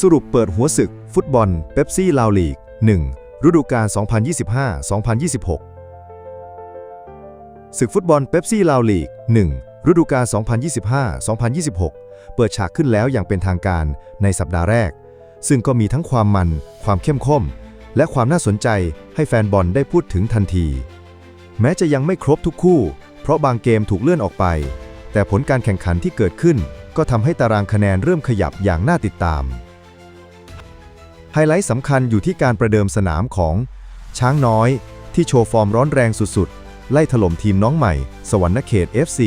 สรุปเปิดหัวศึก ฟุตบอลเป๊ปซี่ลาวลีก 1 ฤดูกาล 2025-2026 ศึกฟุตบอลเป๊ปซี่ลาวลีก 1 ฤดูกาล 2025-2026 เปิดฉากขึ้นแล้วอย่างเป็นทางการในสัปดาห์แรก ซึ่งก็มีทั้งความมัน ความเข้มข้น และความน่าสนใจให้แฟนบอลได้พูดถึงทันที แม้จะยังไม่ครบทุกคู่ เพราะบางเกมถูกเลื่อนออกไป แต่ผลการแข่งขันที่เกิดขึ้นก็ทำให้ตารางคะแนนเริ่มขยับอย่างน่าติดตาม ไฮไลท์สำคัญอยู่ที่การประเดิมสนามของ ช้างน้อย ที่โชว์ฟอร์มร้อนแรงสุดๆ ไล่ถล่มทีมน้องใหม่ สวรรณเขต FC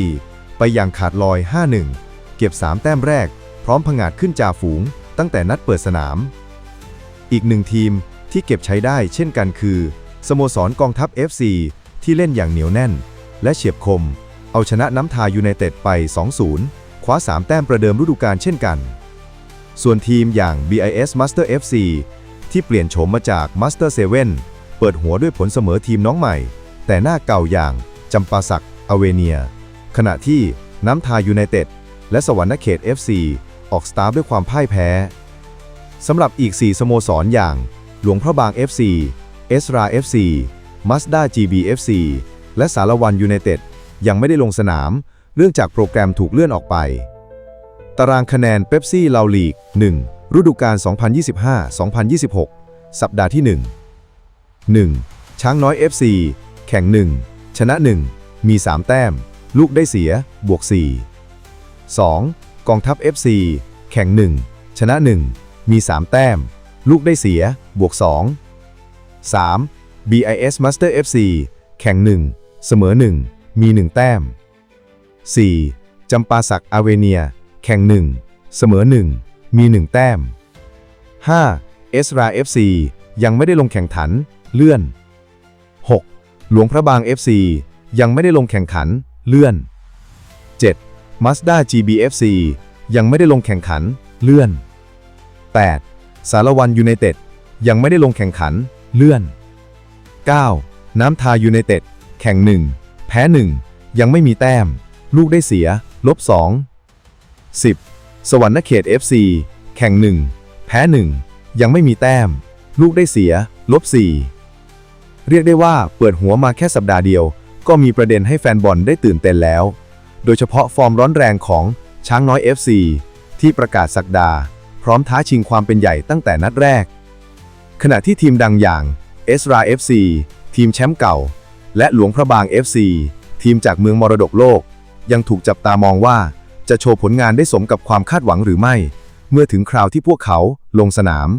ไปอย่างขาดลอย 5-1 เก็บ 3 แต้มแรก พร้อมผงาดขึ้นจ่าฝูง ตั้งแต่นัดเปิดสนาม อีกหนึ่งทีมที่เก็บใช้ได้เช่นกันคือ สโมสรกองทัพ FC ที่เล่นอย่างเหนียวแน่น และเฉียบคม เอาชนะน้ำทายูไนเต็ดไป 2-0 คว้า 3 แต้มประเดิมฤดูกาลเช่นกัน ส่วนทีมอย่าง BIS Master FC ที่เปลี่ยนโฉมมาจาก Master 7 เปิดหัวด้วยผลเสมอทีมน้องใหม่ แต่หน้าเก่าอย่างจำปาสักอเวเนีย ขณะที่น้ำทายูไนเต็ดและสวรรณเขต FC ออกสตาร์ด้วยความพ่ายแพ้สำหรับอีก 4 สโมสรอย่าง หลวงพระบาง FC เอสรา FC มัสด้า GB FC และสารวันยูไนเต็ดยังไม่ได้ลงสนามเนื่องจากโปรแกรมถูกเลื่อนออกไป ตารางคะแนนเป๊ปซี่ลาวลีก 1 ฤดูกาล 2025-2026 สัปดาห์ที่ 1 1. ช้างน้อย FC แข่ง 1 ชนะ 1 มี 3 แต้ม ลูกได้เสีย บวก 4 2. กองทัพ FC แข่ง 1 ชนะ 1 มี 3 แต้ม ลูกได้เสีย บวก 2 3. BIS Master FC แข่ง 1 เสมอ 1 มี 1 แต้ม 4. จำปาสักอาเวเนีย แข่ง 1 เสมอ 1 มี 1 แต้ม 5. เอสรา FC ยังไม่ได้ลงแข่งขัน เลื่อน 6. หลวงพระบาง FC ยังไม่ได้ลงแข่งขัน เลื่อน 7. Mazda GBFC ยังไม่ได้ลงแข่งขัน เลื่อน 8. สารวันยูไนเต็ดยังไม่ได้ลงแข่งขัน เลื่อน 9. น้ำทายูไนเต็ดแข่ง 1 แพ้ 1 ยังไม่มีแต้ม ลูกได้เสีย ลบ 2 10. สวรรณเขต FC แข่ง 1 แพ้ 1 ยังไม่มีแต้ม ลูกได้เสีย ลบ 4 เรียกได้ว่าเปิดหัวมาแค่สัปดาห์เดียว ก็มีประเด็นให้แฟนบอลได้ตื่นเต้นแล้ว โดยเฉพาะฟอร์มร้อนแรงของช้างน้อย FC ที่ประกาศสักดา พร้อมท้าชิงความเป็นใหญ่ตั้งแต่นัดแรก ขณะที่ทีมดังอย่างเอสรา FC ทีมแชมป์เก่า และหลวงพระบาง FC ทีมจากเมืองมรดกโลก ยังถูกจับตามองว่า จะโชว์ผลงานได้สมกับความคาดหวังหรือไม่ เมื่อถึงคราวที่พวกเขาลงสนาม